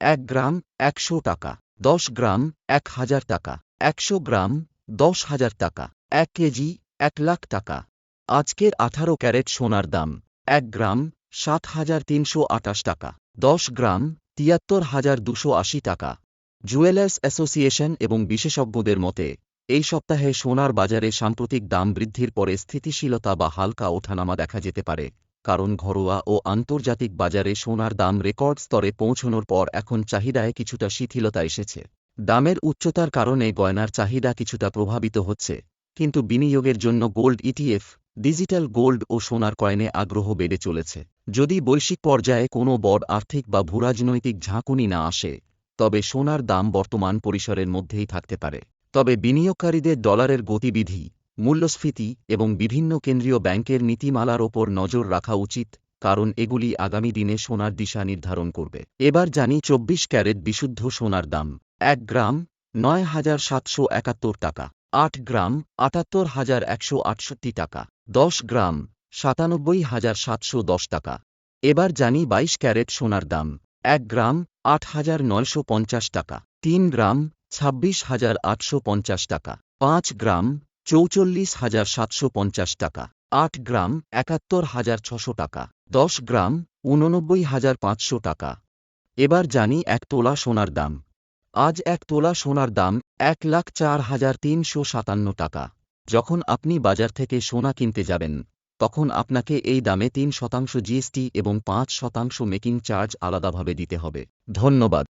এক গ্রাম একশো টাকা, দশ গ্রাম এক হাজার টাকা, একশো গ্রাম দশ হাজার টাকা, এক কেজি এক লাখ টাকা। আজকের আঠারো ক্যারেট সোনার দাম, এক গ্রাম সাত হাজার তিনশো আটাশ টাকা, দশ গ্রাম তিয়াত্তর হাজার দুশো আশি টাকা। জুয়েলার্স অ্যাসোসিয়েশন এবং বিশেষজ্ঞদের মতে, এই সপ্তাহে সোনার বাজারে সাম্প্রতিক দাম বৃদ্ধির পরে স্থিতিশীলতা বা হালকা ওঠানামা দেখা যেতে পারে। কারণ ঘরোয়া ও আন্তর্জাতিক বাজারে সোনার দাম রেকর্ড স্তরে পৌঁছনোর পর এখন চাহিদায় কিছুটা শিথিলতা এসেছে। দামের উচ্চতার কারণে গয়নার চাহিদা কিছুটা প্রভাবিত হচ্ছে, কিন্তু বিনিয়োগের জন্য গোল্ড ইটিএফ ডিজিটাল গোল্ড ও সোনার কয়েনে আগ্রহ বেড়ে চলেছে। যদি বৈশ্বিক পর্যায়ে কোনো বড় আর্থিক বা ভূরাজনৈতিক ঝাঁকুনি না আসে, তবে সোনার দাম বর্তমান পরিসরের মধ্যেই থাকতে পারে। তবে বিনিয়োগকারীদের ডলারের গতিবিধি মূল্যস্ফীতি এবং বিভিন্ন কেন্দ্রীয় ব্যাংকের নীতিমালার ওপর নজর রাখা উচিত, কারণ এগুলি আগামী দিনে সোনার দিশা নির্ধারণ করবে। এবার জানি চব্বিশ ক্যারেট বিশুদ্ধ সোনার দাম। এক গ্রাম, নয় হাজার সাতশো একাত্তর টাকা। আট গ্রাম, আটাত্তর হাজার একশো আটষট্টি টাকা। দশ গ্রাম, সাতানব্বই হাজার সাতশো দশ টাকা। এবার জানি বাইশ ক্যারেট সোনার দাম। এক গ্রাম, আট হাজার নয়শো পঞ্চাশ টাকা। তিন গ্রাম, ছাব্বিশ হাজার আটশো পঞ্চাশ টাকা। পাঁচ গ্রাম চৌচল্লিশ হাজার সাতশো পঞ্চাশ টাকা, আট গ্রাম একাত্তর হাজার ছশো টাকা, দশ গ্রাম ঊননব্বই হাজার পাঁচশো টাকা। এবার জানি এক তোলা সোনার দাম। আজ এক তোলা সোনার দাম এক লাখ চার হাজার তিনশো সাতান্ন টাকা। যখন আপনি বাজার থেকে সোনা কিনতে যাবেন, তখন আপনাকে এই দামে তিন শতাংশ জিএসটি এবং পাঁচ শতাংশ মেকিং চার্জ আলাদাভাবে দিতে হবে। ধন্যবাদ।